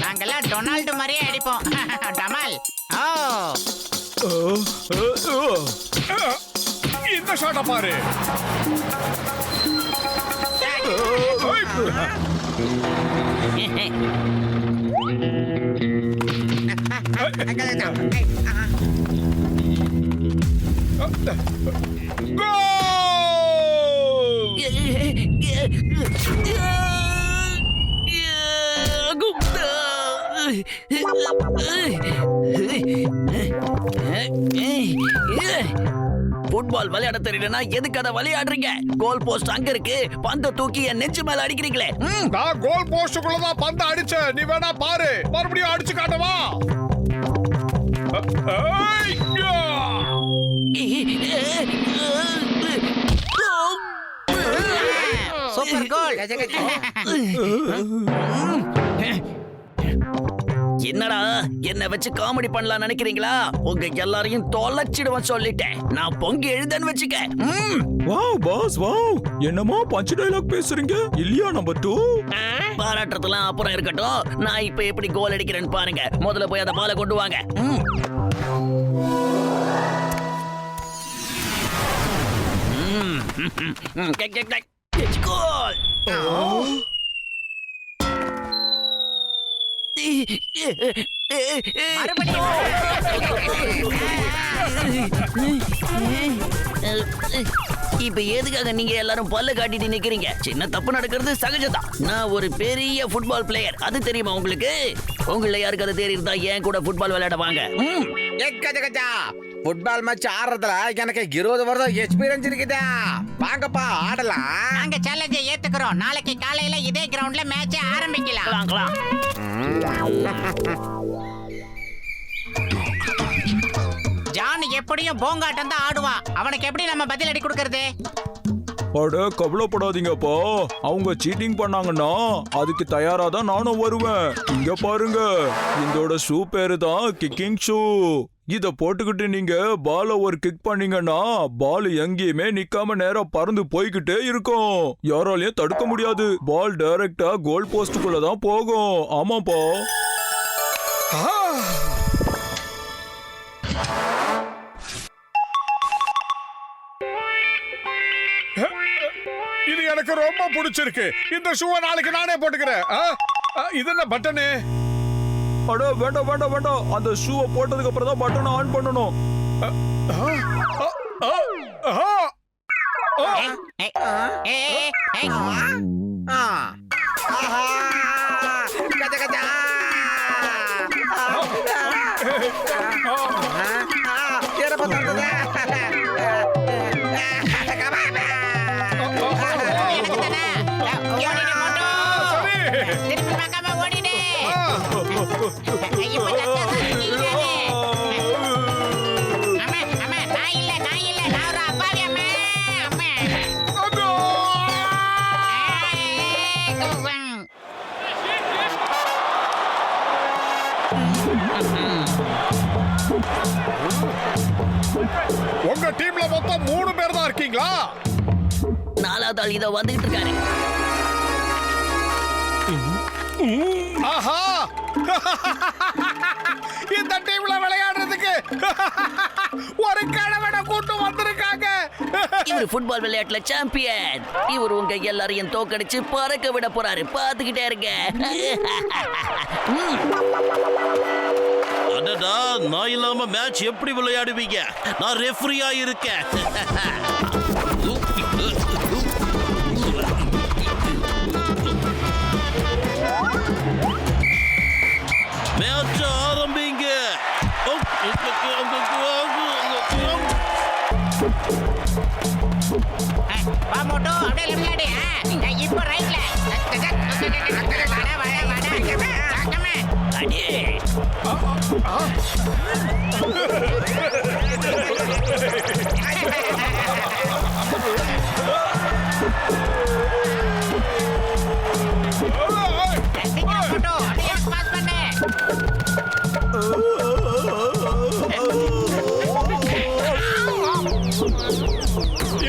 நாங்கெல்லாம் டொனால்டு மாதிரியே அடிப்போம். டமால். ஓ. இந்த ஷாட்டை பாரு. கோல்! ஃபுட்பால் விளையாட தெரியலனா எதுக்கு அதை விளையாடுறீங்க? கோல் போஸ்ட் அங்க இருக்கு. பந்த தூக்கி என் நெஞ்சு மேல அடிக்கிறீங்களே. நான் கோல் போஸ்டுக்குள்ள தான் பந்து அடிச்சேன். நீ வேணா பாரு. மறுபடியும் அடிச்சு காட்டவா? ஏய், சூப்பர் கோல். என்னடா என்ன வச்சு காமெடி பண்ணலாம் நினைக்கிறீங்களா? உங்க எல்லாரையும் தொலைச்சிடுவேன் சொல்லிட்டேன். நான் பொங்கி எழுதன்னு வச்சுக்க. Wow boss wow. என்னமா பஞ்ச் டயலாக் பேசுறீங்க? இல்லையா நம்பர் டூ பாராட்டுறதுலாம் அப்புறம் இருக்கட்டும். நான் இப்ப எப்படி கோல் அடிக்கிறேன்னு பாருங்க. முதல்ல போய் அந்த பாலை கொண்டு வாங்க. It's goal. இப்ப எதுக்காக நீங்க எல்லாரும் பல்ல காட்டிட்டு நிக்கிறீங்க? சின்ன தப்பு நடக்கிறது சகஜம்தான். நான் ஒரு பெரிய ஃபுட்பால் பிளேயர் அது தெரியுமா உங்களுக்கு? உங்களை யாருக்கு அது தெரியுதா? ஏன் கூட ஃபுட்பால் விளையாட வாங்க. ஃபுட்பால் மேட்ச் ஆடுறதுல எனக்கு இருபது வருஷம் எக்ஸ்பீரியன்ஸ் இருக்குதா? வாங்கப்பா ஆடலாம். நாங்க சேலஞ்சை ஏத்துக்கிறோம். நாளைக்கு காலையில இதே கிரவுண்ட்ல மேட்ச் ஆரம்பிக்கலாம். கிளாம். ஜான் எப்படியும் போங்காட்டம் தான் ஆடுவான் அவனுக்கு எப்படி நம்ம பதில் அடி கொடுக்கறது? அட கவலைப்படாதீங்கப்பா. அவங்க சீட்டிங் பண்ணாங்கன்னா அதுக்கு தயாரா தான் நானும் வருவேன். இங்க பாருங்க. இதோட ஷூ பேரு தான் கிக்கிங் ஷூ இத போட்டுக்கிட்டு நீங்க பால ஒரு கிக் பண்ணீங்கன்னா பால் எங்கேயுமே நிக்காம நேரம் பறந்து போய்கிட்டே இருக்கும். யாராலையும் தடுக்க முடியாது. பால் டைரக்டா கோல் போஸ்டுக்குள்ள தான் போகும். ஆமாப்பா. இது எனக்கு ரொம்ப பிடிச்சிருக்கு. இந்த ஷூவை நாளைக்கு நானே போட்டுக்கிறேன். ஆ? ஆ, இது என்ன பட்டனு அடோ வேண்டாம் வேண்டாம் வேண்டாம் அந்த ஷூவை போட்டதுக்கு அப்புறம் தான் பட்டனை ஆன் பண்ணணும் ஆ, உங்க டீம்ல மொத்தம் மூணு பேர் தான் இருக்கீங்களா? நாலாவது ஆள் இதோ வந்துகிட்டு இருக்காரு. ஆஹா இந்த டீம்ல விளையாடுறதுக்கு ஒரு கணவனை கூட்டு வந்திருக்காங்க. இவர் ஃபுட்பால் விளையாட்டுல சாம்பியன் இவர் உங்க எல்லாரையும் தோக்கடிச்சு பறக்க விட போறாரு. பாத்துக்கிட்டே இருங்க. அடடா நான் இல்லாம மேட்ச் எப்படி விளையாடுவீங்க? நான் ரெஃப்ரியா இருக்கேன்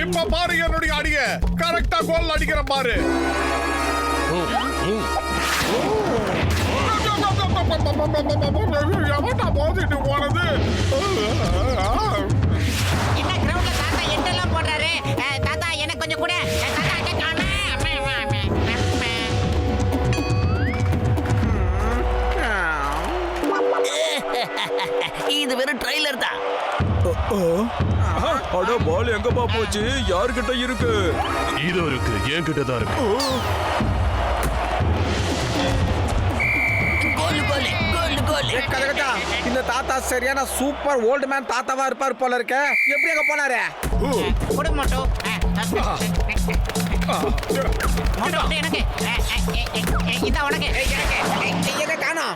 இப்ப பாரு என்னுடைய அடிய. கரெக்டா கோல் அடிக்கிற பாரு. எவன்டா மோதிட்டு போனது என்ன கிரவுண்ட்ல தாத்தா எட்டெல்லாம் போடுறாரு? தாத்தா எனக்கு கொஞ்சம் கூட. தாத்தா. இது வெறும் ட்ரைலர் தான். அட பால் எங்கப்பா போச்சு? யார்கிட்ட இருக்கு? இதோ இருக்கு என்கிட்ட தான் இருக்கு கஜகஜா இந்த தாத்தா சரியான சூப்பர் ஓல்டு மேன் தாத்தாவா இருப்பார் போல இருக்க. எப்படி அங்க போனாரு? எனக்கு. காணோம்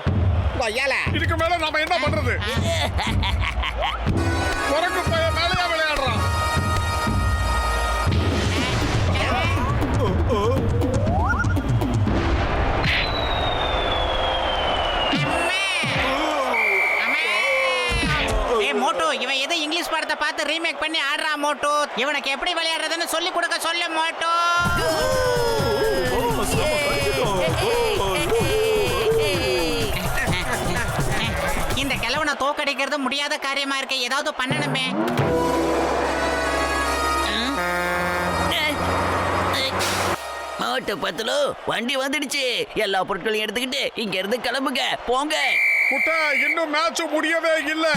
இதுக்கு மேல நாம என்ன பண்றது? பார்த்து ரீமேக் பண்ணி ஆடுறா மோட்டோ. இவனுக்கு எப்படி விளையாடுறதுன்னு சொல்லி கொடுக்க சொல்லு மோட்டோ. இந்த கிழவனை தோக்கடிக்கிறது முடியாத காரியமா இருக்கு. ஏதாவது பண்ணணுமே. மாவட்ட பத்தலோ வண்டி வந்துடுச்சு. எல்லா பொருட்களையும் எடுத்துக்கிட்டு இங்க இருந்து கிளம்புங்க. போங்க. குட்டை இன்னும் மேட்ச் முடியவே இல்ல.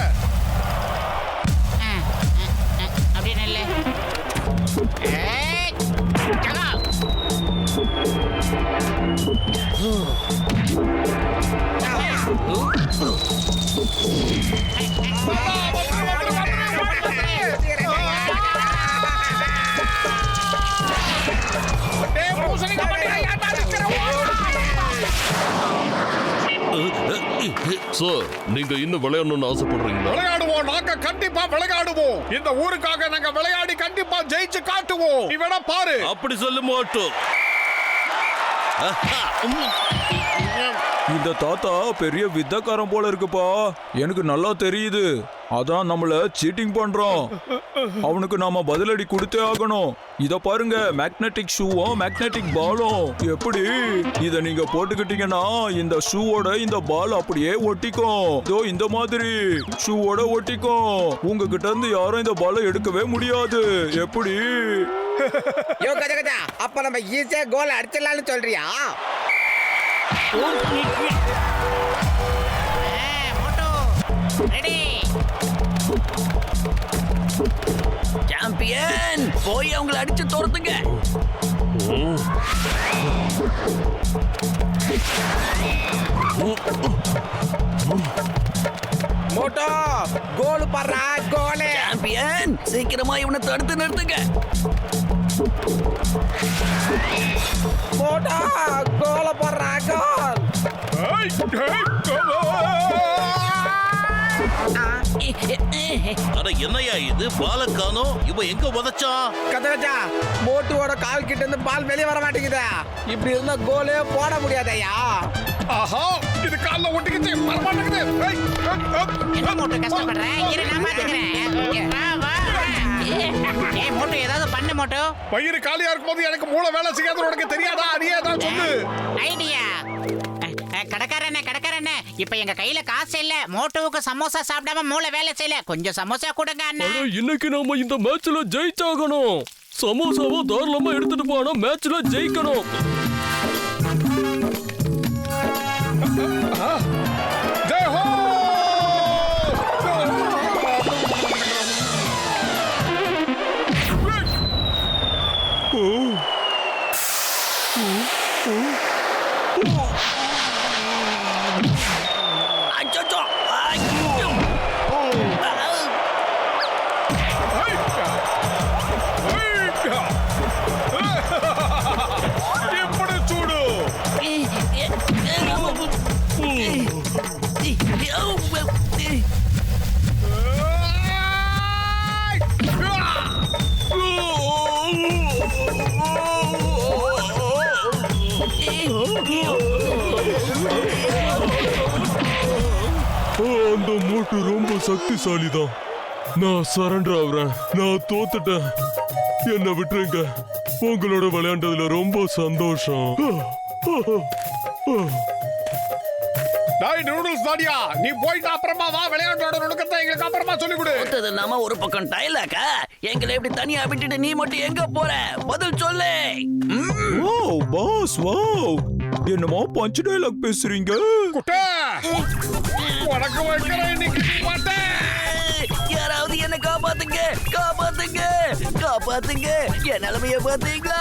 சார் நீங்க இன்னும் விளையாடணும்னு ஆசைப்படுறீங்களா? விளையாடுவோம். நாங்க கண்டிப்பா விளையாடுவோம். இந்த ஊருக்காக நாங்க விளையாடி கண்டிப்பா ஜெயிச்சு காட்டுவோம். நீ வேணா பாரு. அப்படி சொல்லு மோட்டு. இந்த தாத்தா பெரிய வித்தக்காரன் போல இருக்குப்பா. எனக்கு நல்லா தெரியுது. அதான் நம்மள சீட்டிங் பண்றோம் அவனுக்கு நாம பதிலடி கொடுத்தே ஆகணும். இத பாருங்க மேக்னெட்டிக் ஷூவும் மேக்னெட்டிக் பாலும் எப்படி? இத நீங்க போட்டுக்கிட்டீங்கன்னா இந்த ஷூவோட இந்த பால் அப்படியே ஒட்டிக்கும். இதோ இந்த மாதிரி ஷூவோட ஒட்டிக்கும். உங்ககிட்ட இருந்து யாரும் இந்த பாலை எடுக்கவே முடியாது. எப்படி? அப்ப நம்ம ஈஸியா கோல் அடிச்சிடலாம்னு சொல்றியா? சாம்பியன் போய் அவங்கள அடிச்சு துரத்துங்க. மோட்டோ கோல் படுறா கோலு. சாம்பியன் சீக்கிரமா இவனை தடுத்து நிறுத்துங்க. மோட்டோ கோல போடுறா கோல். அட என்னையா இது? பால காணோம் இவன் எங்க உதச்சான் கதகஜா மோட்டுவோட கால் கிட்ட இருந்து பால் வெளியே வர மாட்டேங்குதா. இப்படி இருந்தா கோலே போட முடியாதயா ஆஹா இது கால்ல ஒட்டிக்கிச்சு. ஏய், ஏய். என்ன மோட்டோ கஷ்டப்படுற? இரு நான் பாத்துக்கிறேன். பண்ணு மோட்டோ. வயிறு காலியா இருக்கும்போது எனக்கு மூளை வேலை செய்யாத உனக்கு தெரியாதா? அடியே தான் சொல்லு. ஐடியா. கடைக்காரண்ணே கடைக்காரண்ணே இப்ப எங்க கையில காசு இல்ல. மோட்டோவுக்கு சமோசா சாப்பிடாம மூளை வேலை செய்யல. கொஞ்சம் சமோசா கொடுங்க அண்ணா. இன்னைக்கு நாம இந்த மேட்ச்ல ஜெயிச்சாகணும். சமோசாவை தாராளமா எடுத்துட்டு போனா மேட்ச்ல ஜெயிக்கணும். அந்த மூட்டு ரொம்ப சக்திசாலி தான் நான் சரண்டர் ஆகுறேன் நான் தோத்துட்டேன். என்ன விட்டுருங்க. உங்களோட விளையாண்டதுல ரொம்ப சந்தோஷம். டேய் நூடுல்ஸ் தாடியா நீ போயிட்டு அப்புறமா வா. விளையாட்டோட நுணுக்கத்தை எங்களுக்கு அப்புறமா சொல்லிக் கொடு தோத்தது நாம ஒரு பக்கம் டைலாக்கா எங்களை எப்படி தனியா விட்டுட்டு நீ மட்டும் எங்க போற? பதில் சொல்லு? வாவ் பாஸ் வாவ் என்னமோ பஞ்ச் டைலாக் பேசுறீங்க? குட்டே! உனக்கு வைக்கிறேன் இன்னைக்கு நீ மாட்டேன் யாராவது என்ன காப்பாத்துங்க காப்பாத்துங்க காப்பாத்துங்க. என் நிலைமைய பாத்தீங்களா